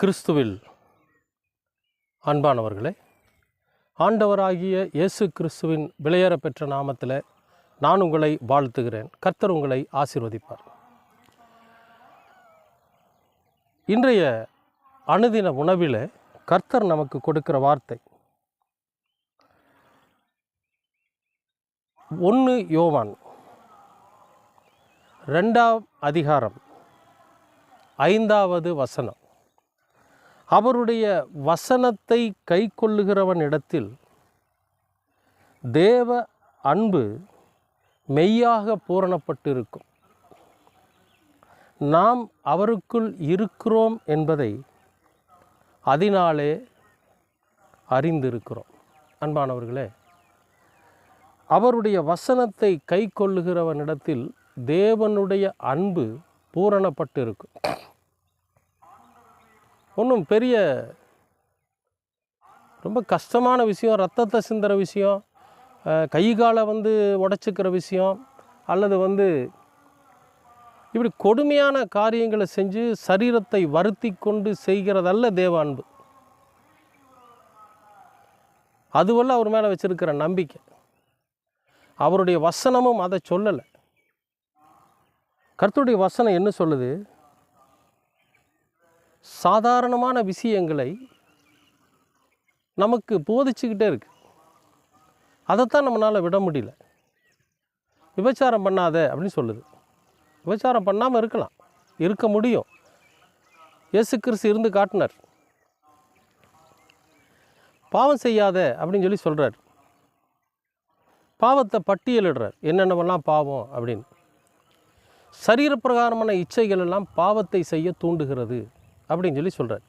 கிறிஸ்துவில் அன்பானவர்களே ஆண்டவராகிய இயேசு கிறிஸ்துவின் விலையேற பெற்ற நாமத்தில் நான் உங்களை வாழ்த்துகிறேன். கர்த்தர் உங்களை ஆசிர்வதிப்பார். இன்றைய அனுதின உணவில் கர்த்தர் நமக்கு கொடுக்கிற வார்த்தை ஒன்று யோவான் ரெண்டாம் அதிகாரம் ஐந்தாவது வசனம். அவருடைய வசனத்தை கை கொள்ளுகிறவனிடத்தில் தேவ அன்பு மெய்யாக பூரணப்பட்டிருக்கும். நாம் அவருக்குள் இருக்கிறோம் என்பதை அதனாலே அறிந்திருக்கிறோம். அன்பானவர்களே அவருடைய வசனத்தை கை கொள்ளுகிறவனிடத்தில் தேவனுடைய அன்பு பூரணப்பட்டிருக்கும். ஒன்றும் பெரிய ரொம்ப கஷ்டமான விஷயம் ரத்தத்தை சிந்துற விஷயம் கை காலை வந்து உடச்சிக்கிற விஷயம் அல்லது வந்து இப்படி கொடுமையான காரியங்களை செஞ்சு சரீரத்தை வருத்தி கொண்டு செய்கிறதல்ல தேவ அன்பு. அதுவல்ல அவர் மேலே வச்சுருக்கிற நம்பிக்கை. அவருடைய வசனமும் அதை சொல்லலை. கர்த்தருடைய வசனம் என்ன சொல்லுது? சாதாரணமான விஷயங்களை நமக்கு போதிச்சுக்கிட்டே இருக்கு. அதைத்தான் நம்மளால் விட முடியல. விபச்சாரம் பண்ணாத அப்படின்னு சொல்லுது. விபச்சாரம் பண்ணாமல் இருக்கலாம். இருக்க முடியும். இயேசு கிறிஸ்து இருந்து காட்டினார். பாவம் செய்யாத அப்படின்னு சொல்லி சொல்கிறார் பாவத்தை பட்டியலிடுறார். என்னென்னவெல்லாம் பாவம் அப்படின்னு. சரீரப்பிரகாரமான இச்சைகள் எல்லாம் பாவத்தை செய்ய தூண்டுகிறது. அப்படின்னு சொல்லி சொல்கிறார்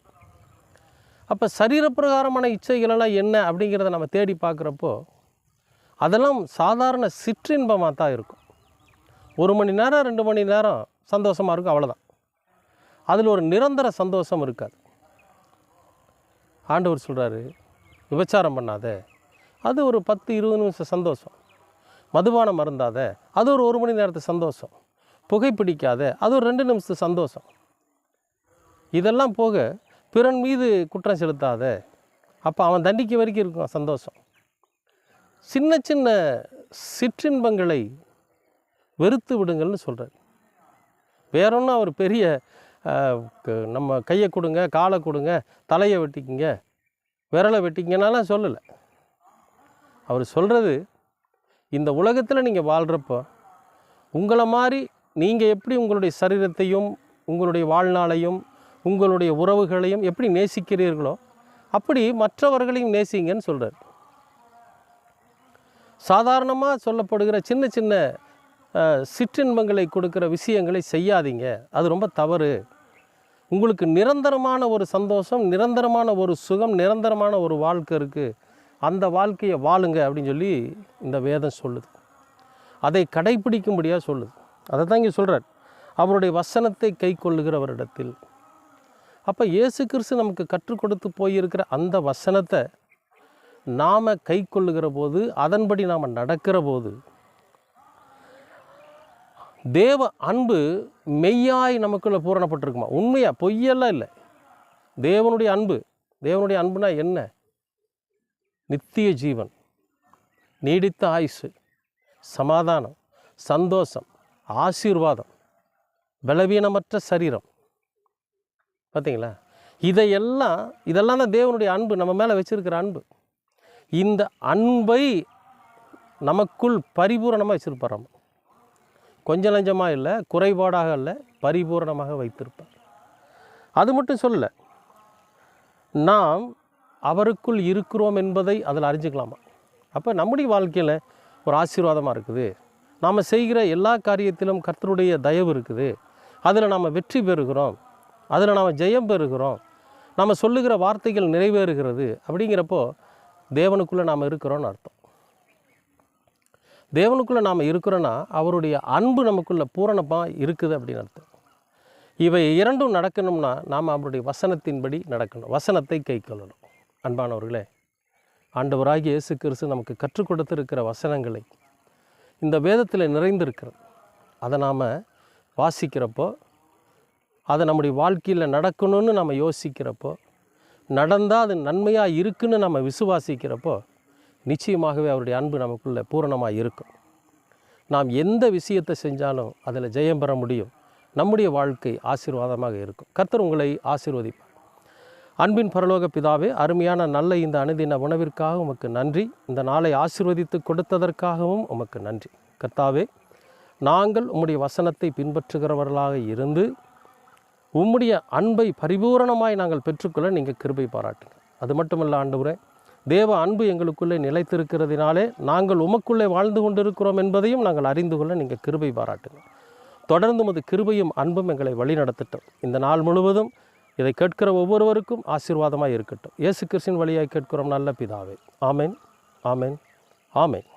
அப்போ சரீரப்பிரகாரமான இச்சைகளெல்லாம் என்ன அப்படிங்கிறத நம்ம தேடி பார்க்குறப்போ அதெல்லாம் சாதாரண சிற்றின்பமாக தான் இருக்கும். ஒரு மணி நேரம் ரெண்டு மணி நேரம் சந்தோஷமாக இருக்கும் அவ்வளோதான் அதில் ஒரு நிரந்தர சந்தோஷம் இருக்காது. ஆண்டவர் சொல்கிறாரு விபச்சாரம் பண்ணாத. அது ஒரு பத்து இருபது நிமிஷம் சந்தோஷம். மதுபானம் மருந்தாத அது ஒரு ஒரு மணி நேரத்து சந்தோஷம். புகைப்பிடிக்காத. அது ஒரு ரெண்டு நிமிஷத்து சந்தோஷம். இதெல்லாம் போக பிறன் மீது குற்றம் செலுத்தாத. அப்போ அவன் தண்டிக்க வரைக்கும் இருக்கும் சந்தோஷம். சின்ன சின்ன சிற்றின்பங்களை வெறுத்து விடுங்கள்னு சொல்கிறார் வேற ஒன்றும் அவர் பெரிய நம்ம கையை கொடுங்க காலை கொடுங்க தலையை வெட்டிக்கிங்க விரலை வெட்டிக்கங்கனாலாம் சொல்லலை. அவர் சொல்கிறது இந்த உலகத்தில் நீங்கள் வாழ்கிறப்போ உங்களை மாதிரி நீங்கள் எப்படி உங்களுடைய சரீரத்தையும் உங்களுடைய வாழ்நாளையும் உங்களுடைய உறவுகளையும் எப்படி நேசிக்கிறீர்களோ அப்படி மற்றவர்களையும் நேசிங்கன்னு சொல்கிறார் சாதாரணமாக சொல்லப்படுகிற சின்ன சின்ன சிற்றின்பங்களை கொடுக்குற விஷயங்களை செய்யாதீங்க. அது ரொம்ப தவறு. உங்களுக்கு நிரந்தரமான ஒரு சந்தோஷம் நிரந்தரமான ஒரு சுகம் நிரந்தரமான ஒரு வாழ்க்கை இருக்குது அந்த வாழ்க்கையை வாழுங்க அப்படின்னு சொல்லி இந்த வேதம் சொல்லுது. அதை கடைபிடிக்கும்படியாக சொல்லுது. அதை தான் இங்கே சொல்கிறார் அவருடைய வசனத்தை கை கொள்ளுகிறவரிடத்தில். அப்போ இயேசு கிறிஸ்து நமக்கு கற்றுக் கொடுத்து போயிருக்கிற அந்த வசனத்தை நாம் கை கொள்ளுகிற போது அதன்படி நாம் நடக்கிற போது தேவ அன்பு மெய்யாய் நமக்குள்ளே பூரணப்பட்டிருக்குமா? உண்மையாக பொய்யெல்லாம் இல்லை. தேவனுடைய அன்பு தேவனுடைய அன்புனா என்ன? நித்திய ஜீவன் நீடித்த ஆயுசு சமாதானம் சந்தோஷம் ஆசீர்வாதம் பலவீனமற்ற சரீரம் பார்த்தீங்களா இதையெல்லாம் இதெல்லாம் தான் தேவனுடைய அன்பு நம்ம மேலே வச்சுருக்கிற அன்பு. இந்த அன்பை நமக்குள் பரிபூரணமாக வச்சுருப்பாராம் கொஞ்சம் லஞ்சமாக இல்லை குறைபாடாக இல்லை பரிபூரணமாக வைத்திருப்பார். அது மட்டும் சொல்ல நாம் அவருக்குள் இருக்கிறோம் என்பதை அதில் அறிஞ்சுக்கலாமா? அப்போ நம்முடைய வாழ்க்கையில் ஒரு ஆசீர்வாதமாக இருக்குது. நாம் செய்கிற எல்லா காரியத்திலும் கர்த்தருடைய தயவு இருக்குது. அதில் நாம் வெற்றி பெறுகிறோம். அதில் நாம் ஜெயம் பெறுகிறோம். நம்ம சொல்லுகிற வார்த்தைகள் நிறைவேறுகிறது அப்படிங்கிறப்போ தேவனுக்குள்ளே நாம் இருக்கிறோம்னு அர்த்தம். தேவனுக்குள்ளே நாம் இருக்கிறோன்னா அவருடைய அன்பு நமக்குள்ளே பூரணமாக இருக்குது அப்படின்னு அர்த்தம். இவை இரண்டும் நடக்கணும்னா நாம் அவருடைய வசனத்தின்படி நடக்கணும். வசனத்தை கை கொள்ளணும் அன்பானவர்களே ஆண்டவராகிய இயேசு கிறிஸ்து நமக்கு கற்றுக் கொடுத்திருக்கிற வசனங்களை இந்த வேதத்தில் நிறைந்திருக்கிறது. அதை நாம் வாசிக்கிறப்போ அதை நம்முடைய வாழ்க்கையில் நடக்கணும்னு நம்ம யோசிக்கிறப்போ நடந்தால் அது நன்மையாக இருக்குன்னு நம்ம விசுவாசிக்கிறப்போ நிச்சயமாகவே அவருடைய அன்பு நமக்குள்ளே பூரணமாக இருக்கும். நாம் எந்த விஷயத்தை செஞ்சாலும் அதில் ஜெயம் பெற முடியும். நம்முடைய வாழ்க்கை ஆசீர்வாதமாக இருக்கும். கர்த்தர் உங்களை ஆசீர்வதிப்பார். அன்பின் பரலோக பிதாவே அருமையான நல்ல இந்த அனுதின உணவிற்காக உமக்கு நன்றி. இந்த நாளை ஆசீர்வதித்து கொடுத்ததற்காகவும் உமக்கு நன்றி. கர்த்தாவே நாங்கள் உம்முடைய வசனத்தை பின்பற்றுகிறவர்களாக இருந்து உம்முடைய அன்பை பரிபூரணமாய் நாங்கள் பெற்றுக்கொள்ள நீங்கள் கிருபை பாராட்டுங்க அது மட்டுமல்ல ஆண்டவரே தேவ அன்பு எங்களுக்குள்ளே நிலைத்திருக்கிறதினாலே நாங்கள் உமக்குள்ளே வாழ்ந்து கொண்டிருக்கிறோம் என்பதையும் நாங்கள் அறிந்து கொள்ள நீங்கள் கிருபை பாராட்டுங்க தொடர்ந்து உமது கிருபையும் அன்பும் எங்களை வழிநடத்தட்டும். இந்த நாள் முழுவதும் இதை கேட்கிற ஒவ்வொருவருக்கும் ஆசீர்வாதமாக இருக்கட்டும். இயேசு கிறிஸ்தின் வழியாக கேட்கிறோம் நல்ல பிதாவே. ஆமேன் ஆமேன் ஆமேன்.